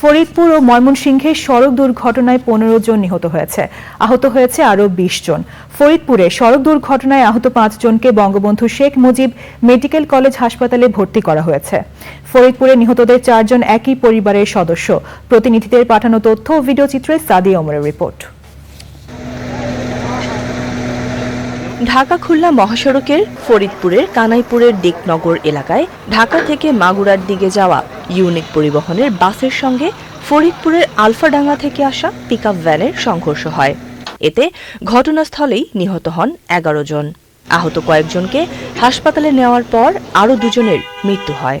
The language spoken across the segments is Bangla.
ফরিদপুর ও ময়মনসিংহে সড়ক দুর্ঘটনায় পনেরো জন নিহত হয়েছে। আহত হয়েছে আরও বিশ জন। ফরিদপুরে সড়ক দুর্ঘটনায় আহত পাঁচজনকে বঙ্গবন্ধু শেখ মুজিব মেডিকেল কলেজ হাসপাতালে ভর্তি করা হয়েছে। ফরিদপুরে নিহতদের চারজন একই পরিবারের সদস্য। প্রতিনিধিদের পাঠানো তথ্য ও ভিডিও চিত্রে সাদি ওমরের রিপোর্ট। ঢাকা খুলনা মহাসড়কের ফরিদপুরের কানাইপুরের দিকনগর এলাকায় ঢাকা থেকে মাগুরার দিকে যাওয়া ইউনিক পরিবহনের বাসের সঙ্গে ফরিদপুরের আলফাডাঙ্গা থেকে আসা পিকআপ ভ্যানের সংঘর্ষ হয়। এতে ঘটনাস্থলেই নিহত হন এগারো জন। আহত কয়েকজনকে হাসপাতালে নেওয়ার পর আরও দুজনের মৃত্যু হয়।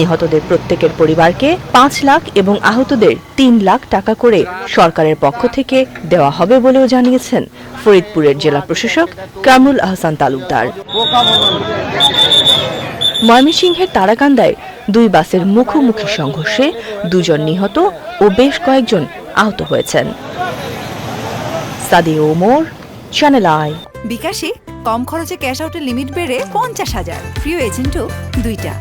নিহতদের প্রত্যেকের পরিবারকে পাঁচ লাখ এবং আহতদের তিন লাখ টাকা করে সরকারের পক্ষ থেকে দেওয়া হবে বলেও জানিয়েছেন ফরিদপুরের জেলা প্রশাসক কামরুল আহসান তালুকদার। ময়মনসিংহের তারাকান্দায় দুই বাসের মুখোমুখি সংঘর্ষে দুজন নিহত ও বেশ কয়েকজন আহত হয়েছেন। সাদি ওমর চ্যানেল আই বিকাশে কম খরচে ক্যাশ আউটের লিমিট বেড়ে পঞ্চাশ হাজার। প্রিয় এজেন্টও দুইটা।